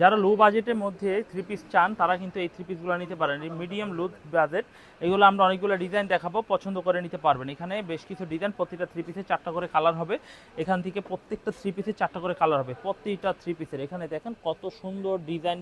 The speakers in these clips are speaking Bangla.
যারা লো বাজেটের মধ্যে থ্রি পিস চান, তারা কিন্তু এই থ্রি পিসগুলো নিতে পারেন। মিডিয়াম লো বাজেট এগুলো আমরা অনেকগুলো ডিজাইন দেখাবো, পছন্দ করে নিতে পারবেন। এখানে বেশ কিছু ডিজাইন প্রত্যেকটা থ্রি পিসে চারটা করে কালার হবে। এখান থেকে প্রত্যেকটা থ্রি পিসে চারটা করে কালার হবে প্রত্যেকটা থ্রি পিসের এখানে দেখেন কত সুন্দর ডিজাইন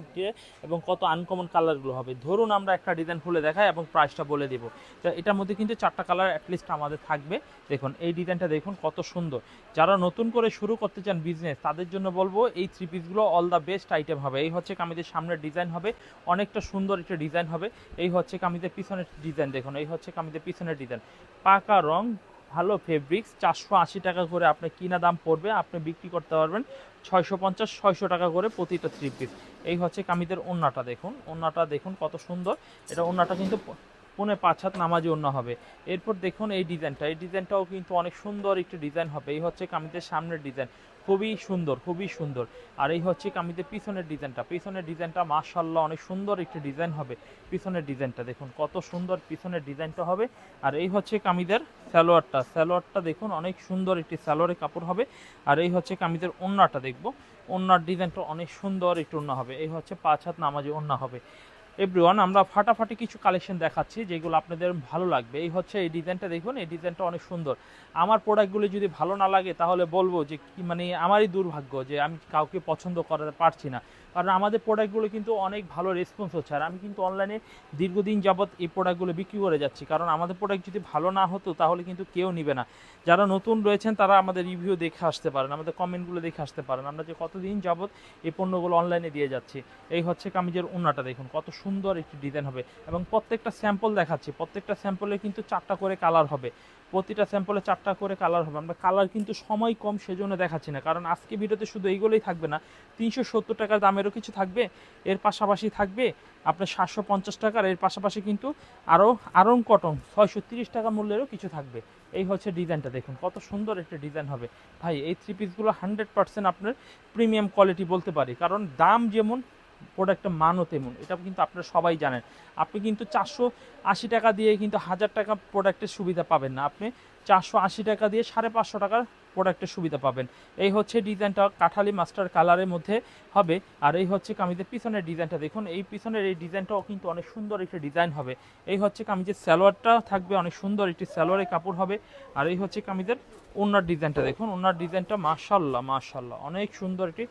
এবং কত আনকমন কালারগুলো হবে। ধরুন আমরা একটা ডিজাইন খুলে দেখাই এবং প্রাইসটা বলে দেব। তো এটার মধ্যে কিন্তু চারটা কালার অ্যাটলিস্ট আমাদের থাকবে। দেখুন, এই ডিজাইনটা দেখুন কত সুন্দর। যারা নতুন করে শুরু করতে চান বিজনেস তাদের জন্য বলব এই থ্রি পিসগুলো অল দ্য বেস্ট আইটেম হবে। এই হচ্ছে কামিজের সামনের ডিজাইন হবে। অনেকটা সুন্দর একটা ডিজাইন হবে। এই হচ্ছে কামিজের পিছনের ডিজাইন দেখুন। এই হচ্ছে কামিজের পিছনের ডিজাইন পাকা রং, ভালো ফেব্রিক্স চারশো আশি টাকা করে আপনি কিনা দাম পড়বে। আপনি বিক্রি করতে পারবেন ছয়শো পঞ্চাশ, ছয়শো টাকা করে প্রতিটা থ্রি পিস এই হচ্ছে কামিদের ওন্নাটা দেখুন। ওন্নাটা দেখুন কত সুন্দর। এটা ওন্নাটা কিন্তু পৌনে পাঁচ হাত নামাজি ওন্না হবে। এরপর দেখুন এই ডিজাইনটা এই ডিজাইনটাও কিন্তু অনেক সুন্দর একটি ডিজাইন হবে। এই হচ্ছে কামিজের সামনের ডিজাইন খুবই সুন্দর খুবই সুন্দর। আর এই হচ্ছে কামিজের পিছনের ডিজাইনটা। পিছনের ডিজাইনটা মাশাল্লাহ অনেক সুন্দর একটি ডিজাইন হবে। পিছনের ডিজাইনটা দেখুন, কত সুন্দর পিছনের ডিজাইনটা হবে। আর এই হচ্ছে কামিজের সালোয়ারটা। সালোয়ারটা দেখুন, অনেক সুন্দর একটি সালোয়ারের কাপড় হবে। আর এই হচ্ছে কামিজের ওন্নাটা দেখব। ওন্নার ডিজাইনটা অনেক সুন্দর একটু ওন্না হবে। এই হচ্ছে পাঁচ হাত নামাজি ওন্না হবে। এভরিওয়ান আমরা ফাটাফাটি কিছু কালেকশন দেখাচ্ছি যেগুলো আপনাদের ভালো লাগবে। এই হচ্ছে এই ডিজাইনটা দেখুন, এই ডিজাইনটা অনেক সুন্দর। আমার প্রোডাক্টগুলি যদি ভালো না লাগে, তাহলে বলব যে মানে আমারই দুর্ভাগ্য যে আমি কাউকে পছন্দ করাতে পারছি না। কারণ আমাদের প্রোডাক্টগুলো কিন্তু অনেক ভালো রেসপন্স হচ্ছে। আর আমি কিন্তু অনলাইনে দীর্ঘদিন যাবৎ এই প্রোডাক্টগুলো বিক্রি করে যাচ্ছি। কারণ আমাদের প্রোডাক্ট যদি ভালো না হতো, তাহলে কিন্তু কেউ নিবে না। যারা নতুন রয়েছেন, তারা আমাদের রিভিউ দেখে আসতে পারেন, আমাদের কমেন্টগুলো দেখে আসতে পারেন। আমরা যে কতদিন যাবৎ এই পণ্যগুলো অনলাইনে দিয়ে যাচ্ছি, এই হচ্ছে কামিজের উন্নাটা দেখুন, কত সুন্দর একটি ডিজাইন হবে। এবং প্রত্যেকটা স্যাম্পল দেখাচ্ছি, প্রত্যেকটা স্যাম্পলে কিন্তু চারটা করে কালার হবে। প্রতিটা স্যাম্পলে চারটা করে কালার হবে। আমরা কালার কিন্তু সময় কম সেজন্য দেখাচ্ছি না। কারণ আজকে ভিডিওতে শুধু এইগুলোই থাকবে না, তিনশো সত্তর টাকার দামেরও কিছু থাকবে, এর পাশাপাশি থাকবে আপনার সাতশো পঞ্চাশ টাকার, এর পাশাপাশি কিন্তু আরও আরং কটন ছয়শো তিরিশ টাকা মূল্যেরও কিছু থাকবে। এই হচ্ছে ডিজাইনটা দেখুন কত সুন্দর একটা ডিজাইন হবে। ভাই, এই থ্রি পিসগুলো হান্ড্রেড পার্সেন্ট আপনার প্রিমিয়াম কোয়ালিটি বলতে পারি। কারণ দাম যেমন প্রোডাক্টের মানও তেমন, এটা কিন্তু আপনারা সবাই জানেন। আপনি কিন্তু চারশো আশি টাকা দিয়ে কিন্তু হাজার টাকা প্রোডাক্টের সুবিধা পাবেন না। আপনি চারশো আশি টাকা দিয়ে সাড়ে পাঁচশো টাকার প্রোডাক্টের সুবিধা পাবেন। এই হচ্ছে ডিজাইনটা কাঠালি মাস্টার কালারের মধ্যে হবে। আর এই হচ্ছে কামিজের পিছনের ডিজাইনটা দেখুন। এই পিছনের এই ডিজাইনটাও কিন্তু অনেক সুন্দর একটি ডিজাইন হবে। এই হচ্ছে কামিজের সালোয়ারটা থাকবে অনেক সুন্দর একটি সালোয়ারের কাপড় হবে। আর এই হচ্ছে কামিজের ওনার ডিজাইনটা দেখুন। ওনার ডিজাইনটা মাশাল্লাহ মাশাল্লাহ। অনেক সুন্দর একটি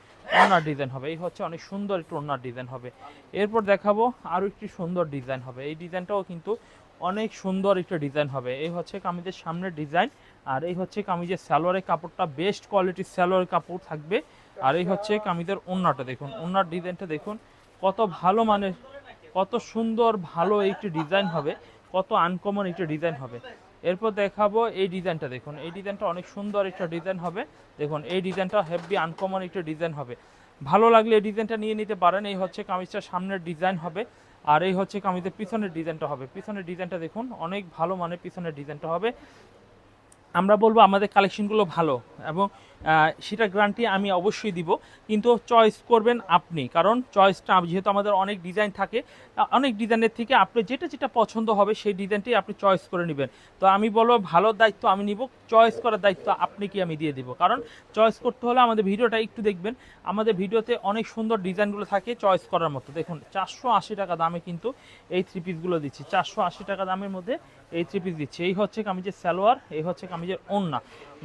ওনার ডিজাইন হবে। এই হচ্ছে অনেক সুন্দর একটি ওনার ডিজাইন হবে। এরপর দেখাবো আরও একটি সুন্দর ডিজাইন হবে। এই ডিজাইনটাও কিন্তু অনেক সুন্দর একটা ডিজাইন হবে। এই হচ্ছে কামিজের সামনের ডিজাইন আর এই হচ্ছে কামিজের সালোয়ারের কাপড়টা বেস্ট কোয়ালিটির সালোয়ারের কাপড় থাকবে। আর এই হচ্ছে কামিজের ওন্নাটা দেখুন, ওন্নার ডিজাইনটা দেখুন, কত ভালো মানের, কত সুন্দর, ভালো একটি ডিজাইন হবে, কত আনকমন একটি ডিজাইন হবে। এরপর দেখাবো এই ডিজাইনটা দেখুন, এই ডিজাইনটা অনেক সুন্দর একটা ডিজাইন হবে। দেখুন, এই ডিজাইনটা হেভি আনকমন একটা ডিজাইন হবে। ভালো লাগলে এই ডিজাইনটা নিয়ে নিতে পারেন, এই হচ্ছে কামিজটার সামনের ডিজাইন হবে। আর এই হচ্ছে কামিজের পিছনের ডিজাইনটা হবে। পিছনের ডিজাইনটা দেখুন, অনেক ভালো মানের পিছনের ডিজাইনটা হবে। আমরা বলব আমাদের কালেকশনগুলো ভালো এবং সেটা গ্যারান্টি আমি অবশ্যই দিব। কিন্তু চয়েস করবেন আপনি। কারণ চয়েসটা যেহেতু আমাদের অনেক ডিজাইন থাকে অনেক ডিজাইনের থেকে আপনি যেটা যেটা পছন্দ হবে সেই ডিজাইনটি আপনি চয়েস করে নেবেন। তো আমি বলব ভালো দায়িত্ব আমি নিব চয়েস করার দায়িত্ব আপনি কি আমি দিয়ে দিব। কারণ চয়েস করতে হলে আমাদের ভিডিওটা একটু দেখবেন, আমাদের ভিডিওতে অনেক সুন্দর ডিজাইনগুলো থাকে চয়েস করার মতো। দেখুন, চারশো আশি টাকা দামে কিন্তু এই থ্রি পিসগুলো দিচ্ছি। চারশো আশি টাকা দামের মধ্যে এই থ্রি পিস দিচ্ছি। এই হচ্ছে কামিজের সালোয়ার, এই হচ্ছে কামিজের ওন্না।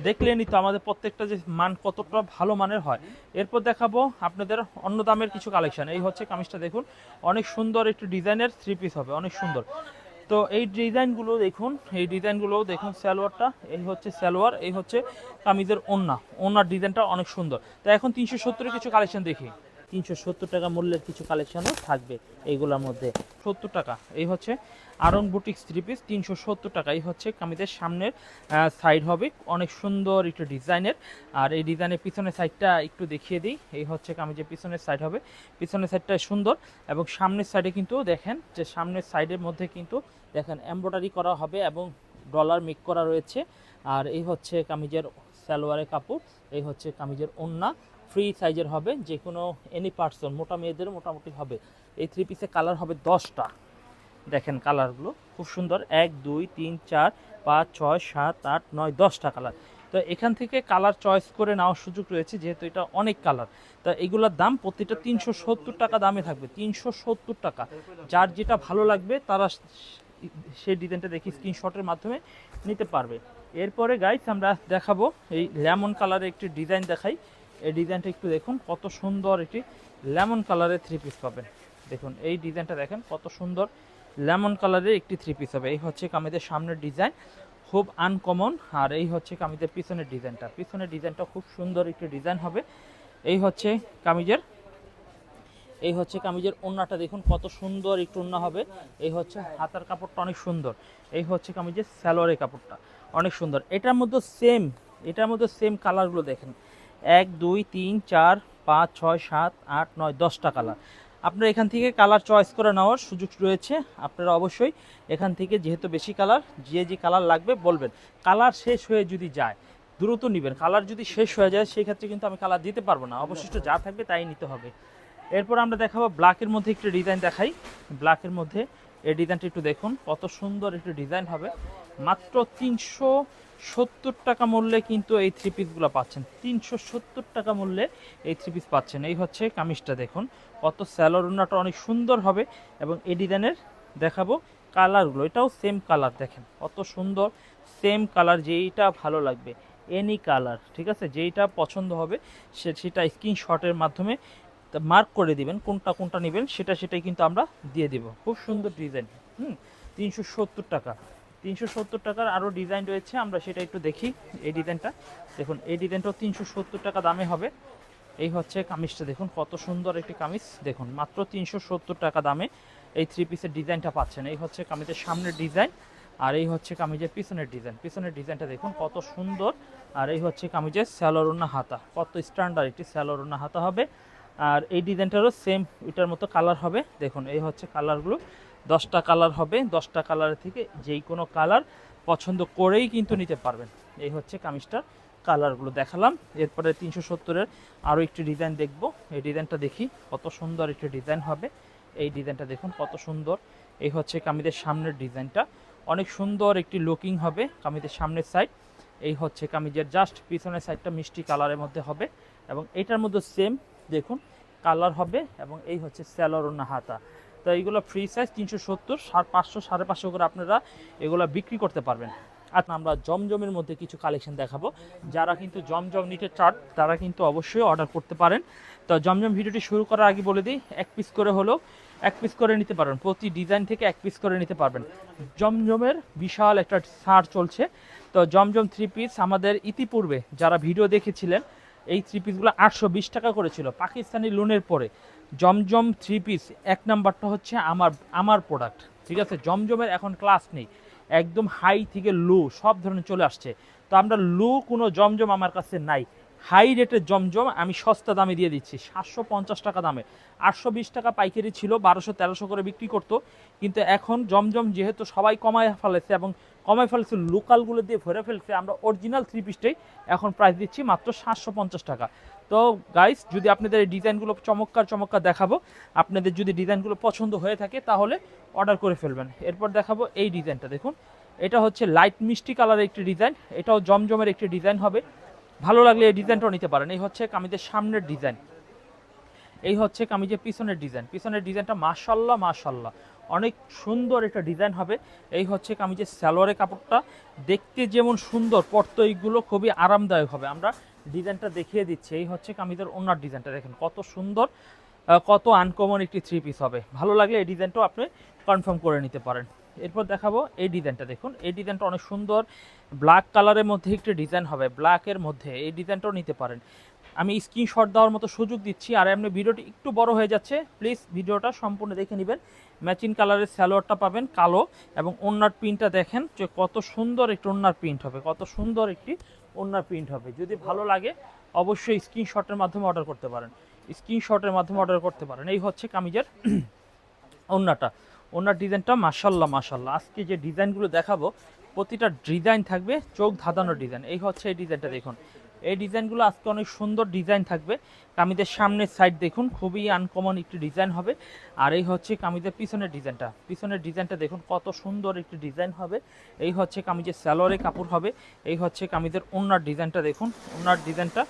দেখলেনই তো আমাদের প্রত্যেকটা যে মান কতটা ভালো মানের হয়। এরপর দেখাবো আপনাদের অন্য দামের কিছু কালেকশন এই হচ্ছে কামিজটা দেখুন। অনেক সুন্দর একটু ডিজাইনের থ্রি পিস হবে, অনেক সুন্দর। তো এই ডিজাইনগুলো দেখুন, এই ডিজাইনগুলো দেখুন সালোয়ারটা, এই হচ্ছে সালোয়ার, এই হচ্ছে কামিজের ওন্না। ওন্নার ডিজাইনটা অনেক সুন্দর। তো এখন তিনশো সত্তরের কিছু কালেকশন দেখি। তিনশো সত্তর টাকা মূল্যের কিছু কালেকশনও থাকবে এইগুলোর মধ্যে। সত্তর টাকা, এই হচ্ছে আরং বুটিক্স থ্রি পিস তিনশো সত্তর টাকা, এই হচ্ছে কামিজের সামনের সাইড হবে। অনেক সুন্দর একটু ডিজাইনের। আর এই ডিজাইনের পিছনের সাইডটা একটু দেখিয়ে দিই। এই হচ্ছে কামিজের পিছনের সাইড হবে। পিছনের সাইডটা সুন্দর এবং সামনের সাইডে কিন্তু দেখেন যে সামনের সাইডের মধ্যে কিন্তু দেখেন এমব্রয়ডারি করা হবে এবং ডলার মেক করা রয়েছে। আর এই হচ্ছে কামিজের সালোয়ারের কাপড়, এই হচ্ছে কামিজের ওন্না। ফ্রি সাইজের হবে যে কোনো এনি পার্সন মোটা মেয়েদের মোটামুটি হবে। এই থ্রি পিসের কালার হবে দশটা। দেখেন কালারগুলো খুব সুন্দর। এক, দুই, তিন, চার, পাঁচ, ছয়, সাত, আট, নয়, দশটা কালার তো এখান থেকে কালার চয়েস করে নেওয়ার সুযোগ রয়েছে, যেহেতু এটা অনেক কালার তা এগুলোর দাম প্রতিটা তিনশো সত্তর টাকা দামে থাকবে, তিনশো সত্তর টাকা। যার যেটা ভালো লাগবে, তারা সেই ডিজাইনটা দেখি স্ক্রিনশটের মাধ্যমে নিতে পারবে। এরপরে গাইস আমরা দেখাবো, এই লেমন কালারের একটি ডিজাইন দেখাই। এই ডিজাইনটা একটু দেখুন, কত সুন্দর একটি লেমন কালারের থ্রি পিস পাবেন। দেখুন, এই ডিজাইনটা দেখেন, কত সুন্দর লেমন কালারের একটি থ্রি পিস হবে। এই হচ্ছে কামিজের সামনের ডিজাইন, খুব আনকমন আর এই হচ্ছে কামিজের পিছনের ডিজাইনটা। পিছনের ডিজাইনটা খুব সুন্দর একটি ডিজাইন হবে। এই হচ্ছে কামিজের, এই হচ্ছে কামিজের ওন্নাটা দেখুন, কত সুন্দর একটু ওন্না হবে। এই হচ্ছে হাতার কাপড়টা অনেক সুন্দর। এই হচ্ছে কামিজের স্যালোয়ারের কাপড়টা অনেক সুন্দর। এটার মধ্যে সেম এটার মধ্যে সেম কালারগুলো দেখেন। এক, দুই, তিন, চার, পাঁচ, ছয়, সাত, আট, নয়, দশটা কালার আপনার এখান থেকে কালার চয়েস করে নেওয়ার সুযোগ রয়েছে। আপনারা অবশ্যই এখান থেকে যেহেতু বেশি কালার যে যে কালার লাগবে বলবেন। কালার শেষ হয়ে যদি যায়, দ্রুত নেবেন। কালার যদি শেষ হয়ে যায় সেই ক্ষেত্রে কিন্তু আমি কালার দিতে পারব না। অবশিষ্ট যা থাকবে তাই নিতে হবে। এরপর আমরা দেখাবো ব্ল্যাকের মধ্যে একটু ডিজাইন দেখাই। ব্ল্যাকের মধ্যে এই ডিজাইনটা একটু দেখুন। কত সুন্দর একটু ডিজাইন হবে। মাত্র তিনশো সত্তর টাকা মূল্যে কিন্তু এই থ্রি পিসগুলো পাচ্ছেন। তিনশো সত্তর টাকা মূল্যে এই থ্রি পিস পাচ্ছেন। এই হচ্ছে কামিজটা দেখুন। কত স্যালোরুনাটা অনেক সুন্দর হবে এবং এই ডিজাইনের দেখাবো কালারগুলো এটাও সেম কালার দেখেন। কত সুন্দর সেম কালার যেইটা ভালো লাগবে এনি কালার ঠিক আছে? যেইটা পছন্দ হবে, সে সেটা স্ক্রিনশটের মাধ্যমে মার্ক করে দিবেন, কোনটা কোনটা নেবেন, সেটা সেটাই কিন্তু আমরা দিয়ে দিব। খুব সুন্দর ডিজাইন হুম? তিনশো সত্তর টাকা। তিনশো সত্তর টাকার আরও ডিজাইন রয়েছে, আমরা সেটা একটু দেখি এই ডিজাইনটা দেখুন, এই ডিজাইনটাও তিনশো সত্তর টাকা দামে হবে। এই হচ্ছে কামিজটা, দেখুন, কত সুন্দর একটি কামিজ। দেখুন, মাত্র তিনশো সত্তর টাকা দামে এই থ্রি পিসের ডিজাইনটা পাচ্ছেন। এই হচ্ছে কামিজের সামনের ডিজাইন আর এই হচ্ছে কামিজের পিছনের ডিজাইন পিছনের ডিজাইনটা দেখুন, কত সুন্দর। আর এই হচ্ছে কামিজের স্যালোরুনা হাতা, কত স্ট্যান্ডার্ড একটি স্যালোরুনা হাতা হবে। আর এই ডিজাইনটারও সেম এটার মতো কালার হবে। দেখুন, এই হচ্ছে কালারগুলো দশটা কালার হবে, দশটা কালার থেকে যেই কোনো কালার পছন্দ করেই কিন্তু নিতে পারবেন। এই হচ্ছে কামিজটার কালারগুলো দেখালাম। এরপরে তিনশো সত্তরের আরও একটি ডিজাইন দেখব। এই ডিজাইনটা দেখি কত সুন্দর একটি ডিজাইন হবে। এই ডিজাইনটা দেখুন কত সুন্দর। এই হচ্ছে কামিজের সামনের ডিজাইনটা অনেক সুন্দর একটি লুকিং হবে কামিজের সামনের সাইড এই হচ্ছে কামিজের জাস্ট পিছনের সাইডটা মিষ্টি কালারের মধ্যে হবে এবং এটার মধ্যে সেম দেখুন কালার হবে এবং এই হচ্ছে স্যালোরোনা হাতা তো এইগুলো ফ্রি সাইজ তিনশো সত্তর, সাড়ে পাঁচশো সাড়ে পাঁচশো করে আপনারা এগুলো বিক্রি করতে পারবেন। আর আমরা জমজমের মধ্যে কিছু কালেকশন দেখাবো। যারা কিন্তু জমজম নিতে চান, তারা কিন্তু অবশ্যই অর্ডার করতে পারেন। তো জমজম ভিডিওটি শুরু করার আগে বলে দিই, এক পিস করে হলেও এক পিস করে নিতে পারবেন প্রতি ডিজাইন থেকে এক পিস করে নিতে পারবেন। জমজমের বিশাল একটা সার চলছে। তো জমজম থ্রি পিস আমাদের ইতিপূর্বে যারা ভিডিও দেখেছিলেন, এই থ্রি পিসগুলো আটশো বিশ টাকা করেছিল। পাকিস্তানি লোনের পরে। জমজম থ্রি পিস এক নাম্বারটা হচ্ছে আমার আমার প্রোডাক্ট ঠিক আছে? জমজমের এখন ক্লাস নেই, একদম হাই থেকে লো সব ধরনের চলে আসছে। তো আমরা লো কোনো জমজম আমার কাছে নাই। হাই রেটের জমজম আমি সস্তা দামে দিয়ে দিচ্ছি, সাতশো পঞ্চাশ টাকা দামে। আটশো বিশ টাকা পাইকারি ছিল, বারোশো তেরোশো করে বিক্রি করতো। কিন্তু এখন জমজম যেহেতু সবাই কমায় ফেলেছে এবং কমায় ফেলেছে লোকালগুলো দিয়ে ভরে ফেলছে, আমরা অরিজিনাল থ্রি পিসটাই এখন প্রাইস দিচ্ছি মাত্র সাতশো পঞ্চাশ টাকা। তো গাইস যদি আপনাদের এই ডিজাইনগুলো চমৎকার চমৎকার দেখাবো, আপনাদের যদি ডিজাইনগুলো পছন্দ হয়ে থাকে, তাহলে অর্ডার করে ফেলবেন। এরপর দেখাবো এই ডিজাইনটা দেখুন। এটা হচ্ছে লাইট মিষ্টি কালারের একটি ডিজাইন এটাও জমজমের একটি ডিজাইন হবে। ভালো লাগলে এই ডিজাইনটাও নিতে পারেন। এই হচ্ছে কামিজের সামনের ডিজাইন এই হচ্ছে কামিজের পিছনের ডিজাইন পিছনের ডিজাইনটা মাশাল্লাহ মাশাল্লাহ। অনেক সুন্দর একটা ডিজাইন হবে। এই হচ্ছে কামিজের সালোয়ারের কাপড়টা। দেখতে যেমন সুন্দর, পরতো এইগুলো খুবই আরামদায়ক হবে। আমরা ডিজাইনটা দেখিয়ে দিচ্ছি। এই হচ্ছে কামিজের ওনার ডিজাইনটা। দেখেন কত সুন্দর কত আনকমন একটি থ্রি পিস হবে। ভালো লাগলে এই ডিজাইনটাও আপনি কনফার্ম করে নিতে পারেন। এরপর দেখাবো এই ডিজাইনটা। দেখুন, এই ডিজাইনটা অনেক সুন্দর। ব্ল্যাক কালারের মধ্যে একটি ডিজাইন হবে। ব্ল্যাকের মধ্যে এই ডিজাইনটাও নিতে পারেন। আমি স্ক্রিনশট দেওয়ার মতো সুযোগ দিচ্ছি। আর এমনি ভিডিওটি একটু বড় হয়ে যাচ্ছে প্লিজ ভিডিওটা সম্পূর্ণ দেখে নেবেন। ম্যাচিং কালারের স্যালোয়ারটা পাবেন কালো এবং ওনার প্রিন্টটা দেখেন যে কত সুন্দর একটি ওনার প্রিন্ট হবে। কত সুন্দর একটি ওনার প্রিন্ট হবে। যদি ভালো লাগে, অবশ্যই স্ক্রিনশটের মাধ্যমে অর্ডার করতে পারেন। স্ক্রিনশটের মাধ্যমে অর্ডার করতে পারেন। এই হচ্ছে কামিজের ওনাটা ওনার ডিজাইনটা মাসাল্লাহ মাসাল্লাহ আজকে যে ডিজাইনগুলো দেখাবো, প্রতিটা ডিজাইন থাকবে চোখ ধাঁধানোর ডিজাইন। এই হচ্ছে এই ডিজাইনটা দেখুন। এই ডিজাইনগুলো আজকে অনেক সুন্দর ডিজাইন থাকবে। কামিজের সামনের সাইড দেখুন, খুবই আনকমন একটি ডিজাইন হবে। আর এই হচ্ছে কামিজের পিছনের ডিজাইনটা। পিছনের ডিজাইনটা দেখুন, কত সুন্দর একটি ডিজাইন হবে। এই হচ্ছে কামিজের স্যালোয়ারে কাপড় হবে। এই হচ্ছে কামিজের ওনার ডিজাইনটা দেখুন। ওনার ডিজাইনটা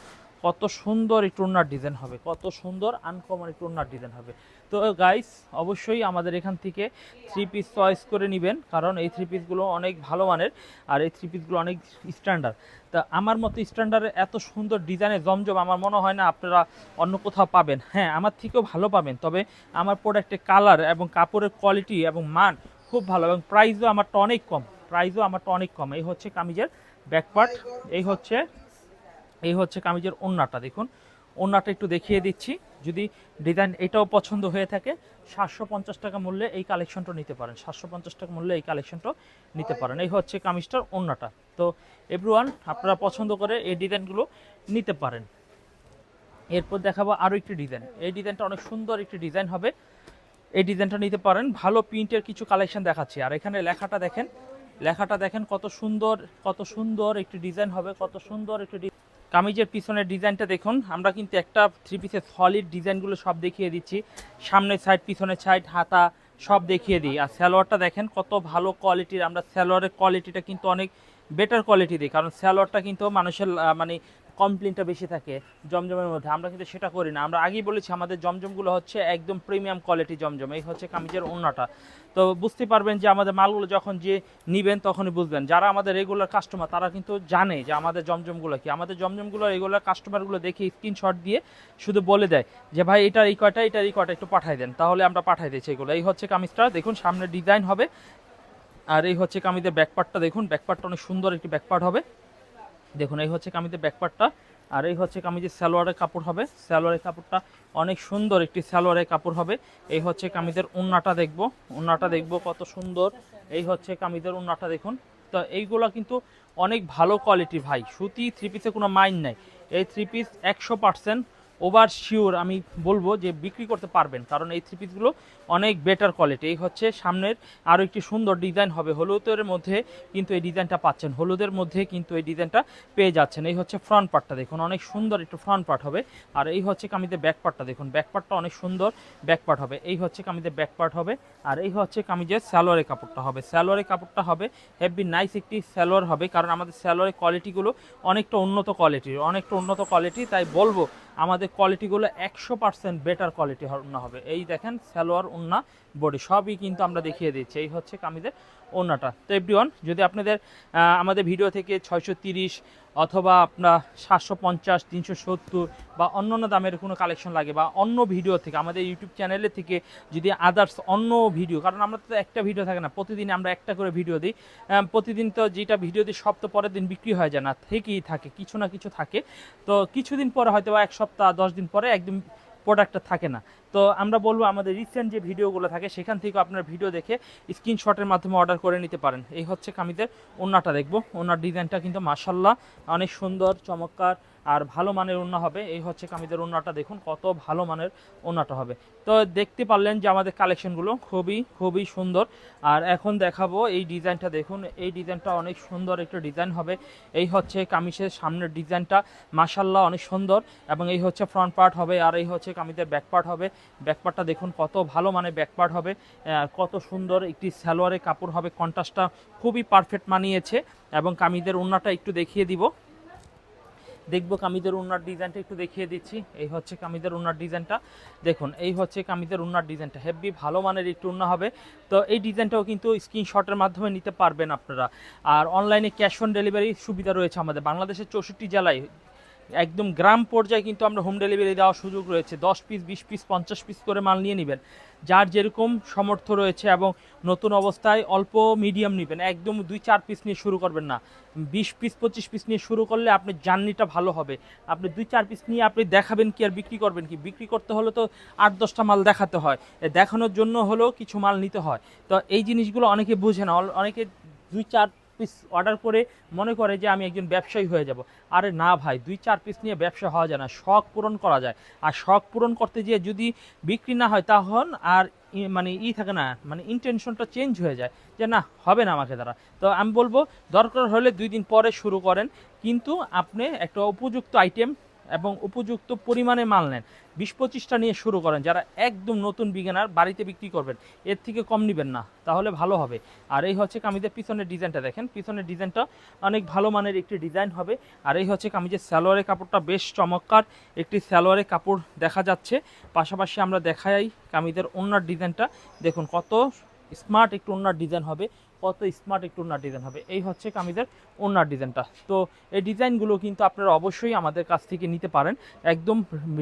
কত সুন্দর একটু ওনার ডিজাইন হবে। কত সুন্দর আনকমন একটু ওনার ডিজাইন হবে। তো গাইস অবশ্যই আমাদের এখান থেকে থ্রি পিস চয়েস করে নেবেন, কারণ এই থ্রি পিসগুলো অনেক ভালো মানের, আর এই থ্রি পিসগুলো অনেক স্ট্যান্ডার্ড তা, আমার মতো স্ট্যান্ডার্ডের এত সুন্দর ডিজাইনের জমজম আমার মনে হয় না আপনারা অন্য কোথাও পাবেন। হ্যাঁ আমার থেকেও ভালো পাবেন, তবে আমার প্রোডাক্টের কালার এবং কাপড়ের কোয়ালিটি এবং মান খুব ভালো, এবং প্রাইসও আমারটা অনেক কম প্রাইসও আমারটা অনেক কম। এই হচ্ছে কামিজের ব্যাকপার্ট এই হচ্ছে এই হচ্ছে কামিজের ওন্নাটা দেখুন। ওন্নাটা একটু দেখিয়ে দিচ্ছি। যদি ডিজাইন এটাও পছন্দ হয়ে থাকে, সাতশো পঞ্চাশ টাকা মূল্যে এই কালেকশনটা নিতে পারেন। সাতশো পঞ্চাশ টাকা মূল্যে এই কালেকশনটা নিতে পারেন। এই হচ্ছে কামিজটার ওন্নাটা তো এভরিওয়ান আপনারা পছন্দ করে এই ডিজাইনগুলো নিতে পারেন। এরপর দেখাবো আরও একটি ডিজাইন এই ডিজাইনটা অনেক সুন্দর একটি ডিজাইন হবে। এই ডিজাইনটা নিতে পারেন। ভালো প্রিন্টের কিছু কালেকশন দেখাচ্ছি। আর এখানে লেখাটা দেখেন। লেখাটা দেখেন কত সুন্দর কত সুন্দর একটি ডিজাইন হবে, কত সুন্দর একটি কামিজের পিছনের ডিজাইনটা দেখুন। আমরা কিন্তু একটা থ্রি পিসের সলিড ডিজাইনগুলো সব দেখিয়ে দিচ্ছি। সামনের সাইড পিছনের সাইড হাতা সব দেখিয়ে দিই। আর স্যালোয়ারটা দেখেন কত ভালো কোয়ালিটির আমরা স্যালোয়ারের কোয়ালিটিটা কিন্তু অনেক বেটার কোয়ালিটি দিই কারণ স্যালোয়ারটা কিন্তু মানুষের মানে কমপ্লেনটা বেশি থাকে জমজমের মধ্যে। আমরা কিন্তু সেটা করি না। আমরা আগেই বলেছি, আমাদের জমজমগুলো হচ্ছে একদম প্রিমিয়াম কোয়ালিটি জমজম। এই হচ্ছে কামিজের ওন্নাটা তো বুঝতে পারবেন যে আমাদের মালগুলো যখন যে নিবেন তখনই বুঝবেন। যারা আমাদের রেগুলার কাস্টমার তারা কিন্তু জানে যে আমাদের জমজমগুলো কি। আমাদের জমজমগুলো রেগুলার কাস্টমারগুলো দেখে স্ক্রিনশট দিয়ে শুধু বলে দেয় যে, ভাই, এটা এই কয়টা, এটা এই কয়টা, একটু পাঠাই দেন। তাহলে আমরা পাঠাই দিচ্ছি এগুলো। এই হচ্ছে কামিজটা। দেখুন, সামনে ডিজাইন হবে। আর এই হচ্ছে কামিজের ব্যাকপার্টটা দেখুন। ব্যাকপার্টটা অনেক সুন্দর একটি ব্যাকপার্ট হবে। দেখুন, এই হচ্ছে কামিজের ব্যাকপার্টটা আর এই হচ্ছে কামিজের সালোয়ারের কাপড় হবে। সালোয়ারের কাপড়টা অনেক সুন্দর একটি সালোয়ারের কাপড় হবে। এই হচ্ছে কামিজের উন্নাটা দেখব উন্নাটা দেখব কত সুন্দর। এই হচ্ছে কামিজের উন্নাটা দেখুন। তো এইগুলো কিন্তু অনেক ভালো কোয়ালিটি ভাই। সুতি থ্রি পিসে কোনো মাইন নাই। এই থ্রি পিস একশো পার্সেন্ট ওভার শিওর আমি বলব যে বিক্রি করতে পারবেন, কারণ এই থ্রি পিসগুলো অনেক বেটার কোয়ালিটি এই হচ্ছে সামনের আরও একটি সুন্দর ডিজাইন হবে। হলুদের মধ্যে কিন্তু এই ডিজাইনটা পাচ্ছেন। হলুদের মধ্যে কিন্তু এই ডিজাইনটা পেয়ে যাচ্ছেন। এই হচ্ছে ফ্রন্ট পার্টটা দেখুন, অনেক সুন্দর একটু ফ্রন্ট পার্ট হবে। আর এই হচ্ছে কামিজের ব্যাক পার্টটা দেখুন। ব্যাক পার্টটা অনেক সুন্দর ব্যাক পার্ট হবে। এই হচ্ছে কামিজের ব্যাক পার্ট হবে। আর এই হচ্ছে কামিজের স্যালোয়ারের কাপড়টা হবে। স্যালোয়ারের কাপড়টা হবে হেভি নাইস একটি স্যালোয়ার হবে, কারণ আমাদের স্যালোয়ারের কোয়ালিটিগুলো অনেকটা উন্নত কোয়ালিটির অনেকটা উন্নত কোয়ালিটি তাই বলব, আমাদের কোয়ালিটিগুলো একশো পার্সেন্ট বেটার কোয়ালিটি উন্না হবে। এই দেখেন সালোয়ার উন্না বডি সবই কিন্তু আমরা দেখিয়ে দিচ্ছি। এই হচ্ছে কামিজের ওন্নাটা তো এভরিওয়ান যদি আপনাদের আমাদের ভিডিও থেকে ছয়শো তিরিশ অথবা আপনার সাতশো পঞ্চাশ, তিনশো সত্তর বা অন্য অন্য দামের কোনো কালেকশন লাগে বা অন্য ভিডিও থেকে, আমাদের ইউটিউব চ্যানেলে থেকে যদি আদার্স অন্য ভিডিও কারণ আমরা তো একটা ভিডিও থাকে না, প্রতিদিন আমরা একটা করে ভিডিও দিই। প্রতিদিন তো যেটা ভিডিও দিই, সব তো পরের দিন বিক্রি হয়ে যায় না, থেকেই থাকে, কিছু না কিছু থাকে। তো কিছুদিন পরে হয়তো বা এক সপ্তাহ, দশ দিন পরে একদম প্রোডাক্টটা থাকে না। তো আমরা বলব আমাদের রিসেন্ট যে ভিডিওগুলো থাকে, সেখান থেকে আপনার ভিডিও দেখে স্ক্রিনশটের মাধ্যমে অর্ডার করে নিতে পারেন। এই হচ্ছে কামিজের ওনাটা দেখব। ওনার ডিজাইনটা কিন্তু মাসাল্লাহ অনেক সুন্দর, চমৎকার। আর ভালো মানের ওনা হবে। এই হচ্ছে কামিজের ওনাটা দেখুন, কত ভালো মানের ওনাটা হবে। তো দেখতে পারলেন যে আমাদের কালেকশনগুলো খুবই খুবই সুন্দর। আর এখন দেখাবো এই ডিজাইনটা দেখুন, এই ডিজাইনটা অনেক সুন্দর একটা ডিজাইন হবে। এই হচ্ছে কামিজের সামনের ডিজাইনটা মাসাল্লাহ অনেক সুন্দর। এবং এই হচ্ছে ফ্রন্ট পার্ট হবে আর এই হচ্ছে কামিজের ব্যাক পার্ট হবে। ব্যাক পার্টটা দেখুন, কত ভালো মানে ব্যাক পার্ট হবে। কত সুন্দর একটি সালোয়ারের কাপড় হবে। কন্ট্রাস্টটা খুবই পারফেক্ট মানিয়েছে। এবং কামিজের ওড়নাটা একটু দেখিয়ে দিব। দেখব কামিদের উন্নার ডিজাইনটা, একটু দেখিয়ে দিচ্ছি। এই হচ্ছে কামিদের উন্নার ডিজাইনটা। দেখুন, এই হচ্ছে কামিদের উন্নার ডিজাইনটা। হেভি ভালো মানের একটু উন্না হবে। তো এই ডিজাইনটাও কিন্তু স্ক্রিনশটের মাধ্যমে নিতে পারবেন আপনারা। আর অনলাইনে ক্যাশ অন ডেলিভারি সুবিধা রয়েছে আমাদের। বাংলাদেশের চৌষট্টি জেলায় একদম গ্রাম পর্যায়ে কিন্তু আমরা হোম ডেলিভারি দেওয়ার সুযোগ রয়েছে। দশ পিস বিশ পিস পঞ্চাশ পিস করে মাল নিয়ে নেবেন। যার যেরকম সমর্থ রয়েছে এবং নতুন অবস্থায় অল্প মিডিয়াম নেবেন। একদম দুই, চার পিস নিয়ে শুরু করবেন না। বিশ পিস পঁচিশ পিস নিয়ে শুরু করলে আপনার জার্নিটা ভালো হবে। আপনি দুই, চার পিস নিয়ে আপনি দেখাবেন কি আর বিক্রি করবেন কি? বিক্রি করতে হলে তো আট, দশটা মাল দেখাতে হয়। দেখানোর জন্য হলেও কিছু মাল নিতে হয়। তো এই জিনিসগুলো অনেকে বুঝে না। অনেকে দুই, চার পিস অর্ডার করে মনে করে যে আমি একজন ব্যবসায়ী হয়ে যাব। আরে না ভাই, দুই চার পিস নিয়ে ব্যবসা হওয়া যায় না, শখ পূরণ করা যায়। আর শখ পূরণ করতে গিয়ে যদি বিক্রি না হয় তখন আর মানে ই থাকে না মানে ইন্টেনশনটা চেঞ্জ হয়ে যায় যে না, হবে না আমাকে দ্বারা। তো আমি বলব দরকার হলে দুই দিন পরে শুরু করেন। কিন্তু আপনি একটা উপযুক্ত আইটেম এবং উপযুক্ত পরিমাণে মাল নেন। বিশ পঁচিশটা নিয়ে শুরু করেন, যারা একদম নতুন বিজ্ঞানার বাড়িতে বিক্রি করবেন। এর থেকে কম নেবেন না, তাহলে ভালো হবে। আর এই হচ্ছে কামিজের পিছনের ডিজাইনটা দেখেন। পিছনের ডিজাইনটা অনেক ভালো মানের একটি ডিজাইন হবে। আর এই হচ্ছে কামিজের সালোয়ারের কাপড়টা বেশ চমৎকার একটি সালোয়ারের কাপড় দেখা যাচ্ছে। পাশাপাশি আমরা দেখাই কামিজের ওনার ডিজাইনটা। দেখুন কত স্মার্ট একটু ওনার ডিজাইন হবে, কত স্মার্ট একটু ওনার ডিজাইন হবে। এই হচ্ছে কামিজের ওনার ডিজাইনটা। তো এই ডিজাইনগুলো কিন্তু আপনারা অবশ্যই আমাদের কাছ থেকে নিতে পারেন। একদম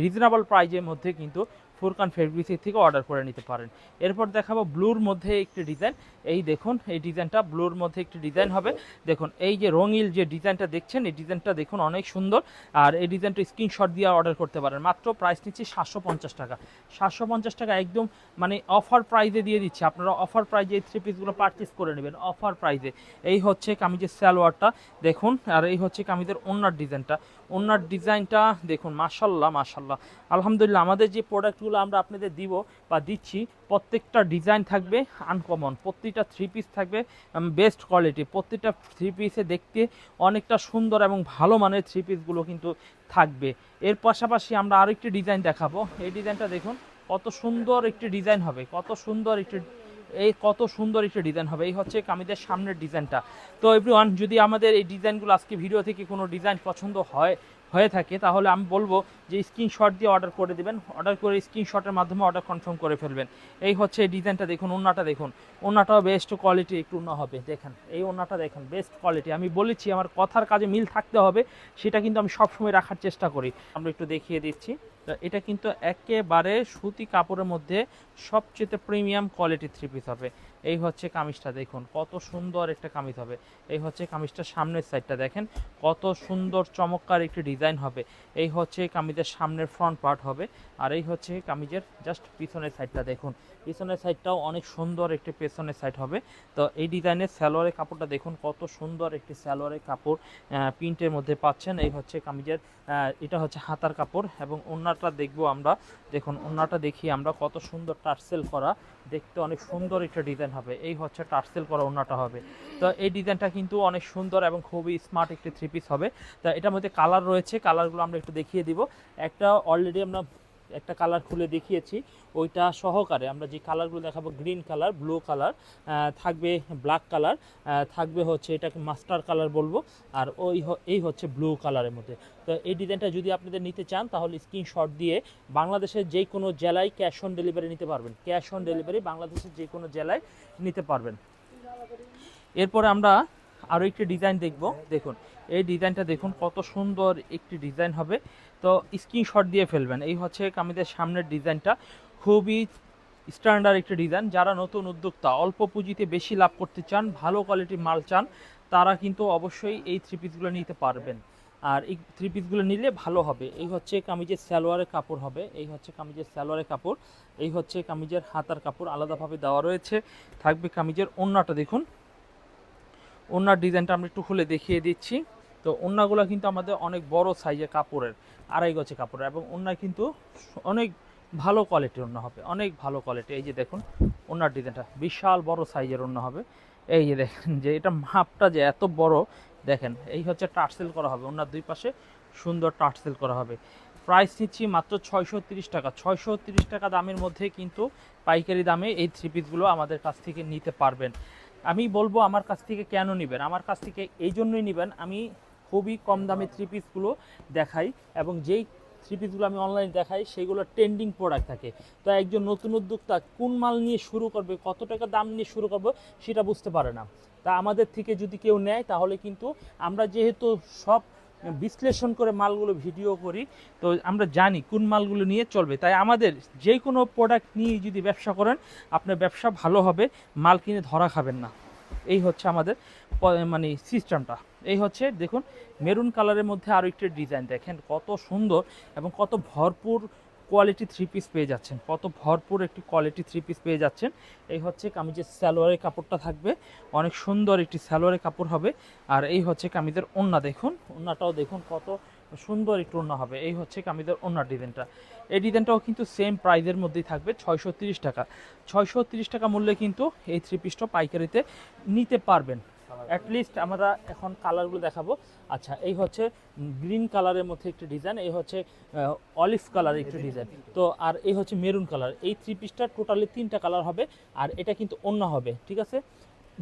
রিজনেবল প্রাইজের মধ্যে কিন্তু ফুরকান ফেব্রিক্সের থেকে অর্ডার করে নিতে পারেন। এরপর দেখাবো ব্লুর মধ্যে একটি ডিজাইন এই দেখুন, এই ডিজাইনটা ব্লুর মধ্যে একটি ডিজাইন হবে। দেখুন, এই যে রঙিল যে ডিজাইনটা দেখছেন, এই ডিজাইনটা দেখুন অনেক সুন্দর। আর এই ডিজাইনটা স্ক্রিনশট দিয়ে অর্ডার করতে পারেন। মাত্র প্রাইস নিচ্ছি সাতশো পঞ্চাশ টাকা। সাতশো পঞ্চাশ টাকা একদম মানে অফার প্রাইজে দিয়ে দিচ্ছি। আপনারা অফার প্রাইজে এই থ্রি পিসগুলো পারচেস করে নেবেন অফার প্রাইজে এই হচ্ছে কামিজের সালোয়ারটা দেখুন, আর এই হচ্ছে কামিজের ওনার ডিজাইনটা ওনার ডিজাইনটা দেখুন, মাশাল্লাহ মাশাল্লাহ। আলহামদুলিল্লাহ, আমাদের যে প্রোডাক্টগুলো আমরা আপনাদের দিব বা দিচ্ছি, প্রত্যেকটা ডিজাইন থাকবে আনকমন প্রত্যেকটা থ্রি পিস থাকবে বেস্ট কোয়ালিটি প্রত্যেকটা থ্রি পিসে দেখতে অনেকটা সুন্দর এবং ভালো মানের থ্রি পিসগুলো কিন্তু থাকবে। এর পাশাপাশি আমরা আরেকটি ডিজাইন দেখাবো। এই ডিজাইনটা দেখুন, কত সুন্দর একটি ডিজাইন হবে, কত সুন্দর একটি এই কত সুন্দর একটি ডিজাইন হবে। এই হচ্ছে কামিজের সামনের ডিজাইনটা তো এভরিওয়ান যদি আমাদের এই ডিজাইনগুলো আজকে ভিডিও থেকে কোনো ডিজাইন পছন্দ হয়, হয়ে থাকে, তাহলে আমি বলব যে স্ক্রিনশট দিয়ে অর্ডার করে দেবেন। অর্ডার করে স্ক্রিনশটের মাধ্যমে অর্ডার কনফার্ম করে ফেলবেন। এই হচ্ছে এই ডিজাইনটা দেখুন ওনাটা দেখুন। ওনাটাও বেস্ট কোয়ালিটি একটু ওনা হবে, দেখেন। এই ওনাটা দেখেন বেস্ট কোয়ালিটি আমি বলেছি, আমার কথার কাজে মিল থাকতে হবে, সেটা কিন্তু আমি সবসময় রাখার চেষ্টা করি। আমরা একটু দেখিয়ে দিচ্ছি। এটা কিন্তু একেবারে সুতি কাপড়ের মধ্যে সবচেয়ে প্রিমিয়াম কোয়ালিটি থ্রি পিস হবে। এই হচ্ছে কামিজটা, দেখুন, কত সুন্দর একটা কামিজ হবে। এই হচ্ছে কামিজটার সামনের সাইডটা দেখেন, কত সুন্দর চমৎকার একটি ডিজাইন হবে। এই হচ্ছে কামিজের সামনের ফ্রন্ট পার্ট হবে, আর এই হচ্ছে কামিজের জাস্ট পিছনের সাইডটা দেখুন। পিছনের সাইডটাও অনেক সুন্দর একটি পেছনের সাইড হবে। তো এই ডিজাইনের স্যালোয়ারের কাপড়টা দেখুন, কত সুন্দর একটি স্যালোয়ারের কাপড় প্রিন্টের মধ্যে পাচ্ছেন। এই হচ্ছে কামিজের এটা হচ্ছে হাতার কাপড়, এবং ওন্নাটা দেখব আমরা। দেখুন ওন্নাটা দেখি আমরা কত সুন্দর টার্সেল করা দেখতে অনেক সুন্দর একটা ডিজাইন হবে। এই হচ্ছে টার্সেল করা ওনাটা হবে। তো এই ডিজাইনটা কিন্তু অনেক সুন্দর এবং খুবই স্মার্ট একটি থ্রি পিস হবে। তা এটার মধ্যে কালার রয়েছে। কালারগুলো আমরা একটু দেখিয়ে দিব। একটা অলরেডি আমরা একটা কালার খুলে দেখিয়েছি, ওইটা সহকারে আমরা যে কালারগুলো দেখাবো গ্রিন কালার ব্লু কালার থাকবে ব্ল্যাক কালার থাকবে হচ্ছে এটাকে মাস্টার কালার বলব, আর ওই এই হচ্ছে ব্লু কালারের মধ্যে। তো এই ডিজাইনটা যদি আপনাদের নিতে চান, তাহলে স্ক্রিনশট দিয়ে বাংলাদেশের যে কোনো জেলায় ক্যাশ অন ডেলিভারি নিতে পারবেন। ক্যাশ অন ডেলিভারি বাংলাদেশের যে কোনো জেলায় নিতে পারবেন। এরপরে আমরা আরও একটি ডিজাইন দেখব। দেখুন, এই ডিজাইনটা দেখুন, কত সুন্দর একটি ডিজাইন হবে। তো স্ক্রিনশট দিয়ে ফেলবেন। এই হচ্ছে কামিজের সামনের ডিজাইনটা। খুবই স্ট্যান্ডার্ড একটি ডিজাইন। যারা নতুন উদ্যোক্তা, অল্প পুঁজিতে বেশি লাভ করতে চান, ভালো কোয়ালিটির মাল চান, তারা কিন্তু অবশ্যই এই থ্রি পিসগুলো নিতে পারবেন। আর এই থ্রি পিসগুলো নিলে ভালো হবে। এই হচ্ছে কামিজের সালোয়ারের কাপড় হবে। এই হচ্ছে কামিজের সালোয়ারের কাপড়। এই হচ্ছে কামিজের হাতার কাপড় আলাদাভাবে দেওয়া রয়েছে। থাকবে কামিজের ওন্নাটা, দেখুন। ওনার ডিজাইনটা আমরা একটু খুলে দেখিয়ে দিচ্ছি। তো ওন্নাগুলো কিন্তু আমাদের অনেক বড় সাইজের কাপড়ের, আড়াই গছে কাপড়ের এবং ওনার কিন্তু অনেক ভালো কোয়ালিটির ওন্না হবে, অনেক ভালো কোয়ালিটি এই যে দেখুন, ওনার ডিজাইনটা বিশাল বড় সাইজের ওন্না হবে। এই যে দেখেন যে এটা মাপটা যে এত বড়, দেখেন, এই হচ্ছে টার্সেল করা হবে, ওনার দুই পাশে সুন্দর টার্সেল করা হবে। প্রাইস নিচ্ছি মাত্র ছয়শো টাকা ছয়শো টাকা দামের মধ্যে কিন্তু পাইকারি দামে এই থ্রি পিসগুলো আমাদের কাছ থেকে নিতে পারবেন। আমি বলব আমার কাছ থেকে কেন নেবেন? আমার কাছ থেকে এই জন্যই নেবেন। আমি খুবই কম দামে থ্রি পিসগুলো দেখাই এবং যেই থ্রি পিসগুলো আমি অনলাইনে দেখাই সেগুলো ট্রেন্ডিং প্রোডাক্ট থাকে। তো একজন নতুন উদ্যোক্তা কোন মাল নিয়ে শুরু করবে কত টাকা দাম নিয়ে শুরু করবে সেটা বুঝতে পারে না। তা আমাদের থেকে যদি কেউ নেয় তাহলে কিন্তু আমরা যেহেতু সব বিশ্লেষণ করে মালগুলো ভিডিও করি। তো আমরা জানি কোন মালগুলো নিয়ে চলবে। তাই আমাদের যে কোনো প্রোডাক্ট নিয়ে যদি ব্যবসা করেন, আপনার ব্যবসা ভালো হবে, মাল কিনে ধরা খাবেন না। এই হচ্ছে আমাদের মানে সিস্টেমটা। এই হচ্ছে, দেখুন, মেরুন কালারের মধ্যে আরও একটি ডিজাইন দেখেন কত সুন্দর এবং কত ভরপুর কোয়ালিটি থ্রি পিস পেয়ে যাচ্ছেন। কত ভরপুর একটি কোয়ালিটি থ্রি পিস পেয়ে যাচ্ছেন। এই হচ্ছে কামিজের সালোয়ারের কাপড়টা থাকবে। অনেক সুন্দর একটি স্যালোয়ারের কাপড় হবে। আর এই হচ্ছে কামিজের ওন্না দেখুন। ওন্নাটাও দেখুন কত সুন্দর একটু ওন্না হবে। এই হচ্ছে কামিজের ওন্নার ডিজাইনটা। এই ডিজাইনটাও কিন্তু সেম প্রাইজের মধ্যেই থাকবে, ছয়শো টাকা। ছয়শো টাকা মূল্যে কিন্তু এই থ্রি পিসটা পাইকারিতে নিতে পারবেন। অ্যাটলিস্ট আমরা এখন কালারগুলো দেখাবো। আচ্ছা এই হচ্ছে গ্রিন কালারের মধ্যে একটি ডিজাইন এই হচ্ছে অলিভ কালারের একটি ডিজাইন তো আর এই হচ্ছে মেরুন কালার এই থ্রি পিসটা টোটালি তিনটা কালার হবে আর এটা কিন্তু অন্য হবে ঠিক আছে?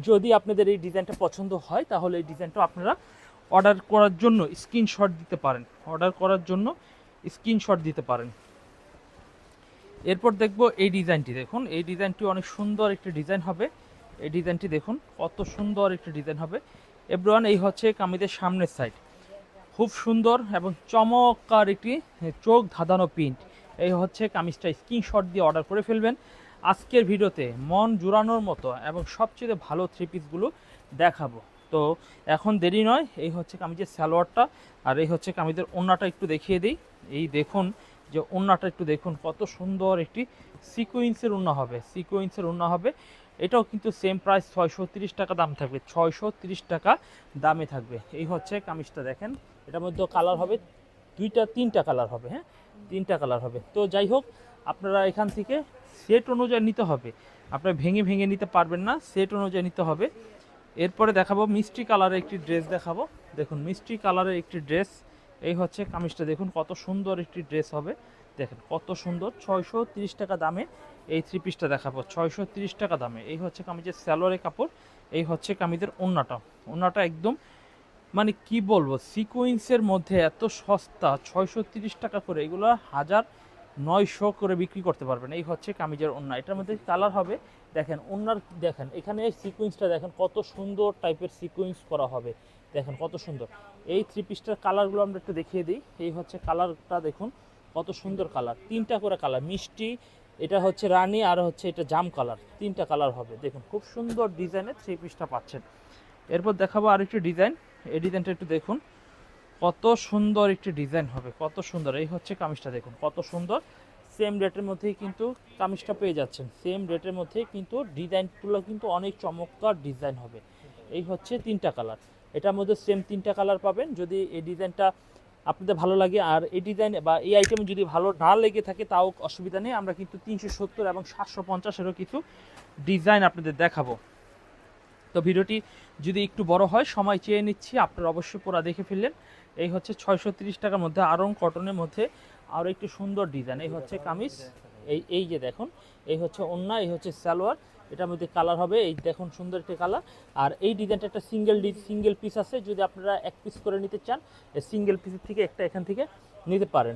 যদি আপনাদের এই ডিজাইনটা পছন্দ হয় তাহলে এই ডিজাইনটা আপনারা অর্ডার করার জন্য স্ক্রিনশট দিতে পারেন। অর্ডার করার জন্য স্ক্রিনশট দিতে পারেন। এরপর দেখব এই ডিজাইনটি দেখুন এই ডিজাইনটি অনেক সুন্দর একটি ডিজাইন হবে। এই ডিজাইনটি দেখুন, কত সুন্দর একটি ডিজাইন হবে। এভরিওয়ান এই হচ্ছে কামিজের সামনের সাইড খুব সুন্দর এবং চমৎকার একটি চোখ ধাঁধানো প্রিন্ট এই হচ্ছে কামিজটা স্ক্রিনশট দিয়ে অর্ডার করে ফেলবেন। আজকের ভিডিওতে মন জুড়ানোর মতো এবং সবচেয়ে ভালো থ্রি পিসগুলো দেখাবো। তো এখন দেরি নয়, এই হচ্ছে কামিজের সালোয়ারটা আর এই হচ্ছে কামিজের ওন্নাটা একটু দেখিয়ে দিই। এই দেখুন যে ওন্নাটা একটু দেখুন, কত সুন্দর একটি সিকোয়েন্সের ওন্না হবে সিকোয়েন্সের ওন্না হবে। এটাও কিন্তু সেম প্রাইস ছয়শো টাকা দাম থাকবে। ছয়শো টাকা দামে থাকবে। এই হচ্ছে কামিজটা দেখেন। এটার মধ্যে কালার হবে, দুইটা তিনটা কালার হবে হ্যাঁ? তিনটা কালার হবে। তো যাই হোক, আপনারা এখান থেকে সেট অনুযায়ী নিতে হবে। আপনারা ভেঙে ভেঙে নিতে পারবেন না সেট অনুযায়ী নিতে হবে। এরপরে দেখাবো মিষ্টি কালারের একটি ড্রেস দেখাবো। দেখুন, মিষ্টি কালারের একটি ড্রেস এই হচ্ছে কামিজটা, দেখুন কত সুন্দর একটি ড্রেস হবে। দেখেন কত সুন্দর ছয়শো টাকা দামে এই থ্রি পিসটা দেখাবো, ছয়শো টাকা দামে। এই হচ্ছে কামিজের স্যালোয়ারের কাপড়, এই হচ্ছে কামিজের ওন্নাটা ওন্নাটা একদম মানে কি বলব সিকোয়েন্সের মধ্যে এত সস্তা, ছয়শো টাকা করে, এগুলো হাজার নয়শো করে বিক্রি করতে পারবেন। এই হচ্ছে কামিজের ওন্না এটার মধ্যে কালার হবে, দেখেন ওন্নার দেখেন, এখানে সিকোয়েন্সটা দেখেন কত সুন্দর টাইপের সিকোয়েন্স করা হবে। দেখেন কত সুন্দর। এই থ্রি পিসটার কালারগুলো আমরা একটু দেখিয়ে দিই। এই হচ্ছে কালারটা দেখুন কত সুন্দর কালার, তিনটা করে কালার, মিষ্টি, এটা হচ্ছে রানী আর হচ্ছে এটা জাম কালার, তিনটা কালার হবে। দেখুন, খুব সুন্দর ডিজাইনের থ্রি পিসটা পাচ্ছেন। এরপর দেখাবো আর আরেকটি ডিজাইন, এই ডিজাইনটা একটু দেখুন। কত সুন্দর একটি ডিজাইন হবে, কত সুন্দর। এই হচ্ছে কামিজটা, দেখুন, কত সুন্দর। সেম রেটের মধ্যেই কিন্তু কামিজটা পেয়ে যাচ্ছেন। সেম রেটের মধ্যেই কিন্তু ডিজাইনগুলো কিন্তু অনেক চমৎকার ডিজাইন হবে। এই হচ্ছে তিনটা কালার। এটার মধ্যে সেম তিনটা কালার পাবেন। যদি এই ডিজাইনটা আপনাদের ভালো লাগে আর এই ডিজাইন বা এই আইটেম যদি ভালো না লেগে থাকে, তাও অসুবিধা নেই। আমরা কিন্তু তিনশো সত্তর এবং সাতশো পঞ্চাশেরও কিছু ডিজাইন আপনাদের দেখাবো। তো ভিডিওটি যদি একটু বড় হয়, সময় চেয়ে নিচ্ছি, আপনারা অবশ্যই পুরা দেখে ফেললেন। এই হচ্ছে ছয়শো টাকার মধ্যে আরং কটনের মধ্যে আরও একটু সুন্দর ডিজাইন এই হচ্ছে কামিজ, এই এই যে দেখুন, এই হচ্ছে ওন্না, এই হচ্ছে সালোয়ার। এটার মধ্যে কালার হবে, এই দেখুন সুন্দর একটি কালার আর এই ডিজাইনটা একটা সিঙ্গেল সিঙ্গেল পিস আছে, যদি আপনারা এক পিস করে নিতে চান সিঙ্গেল পিসের থেকে একটা এখান থেকে নিতে পারেন।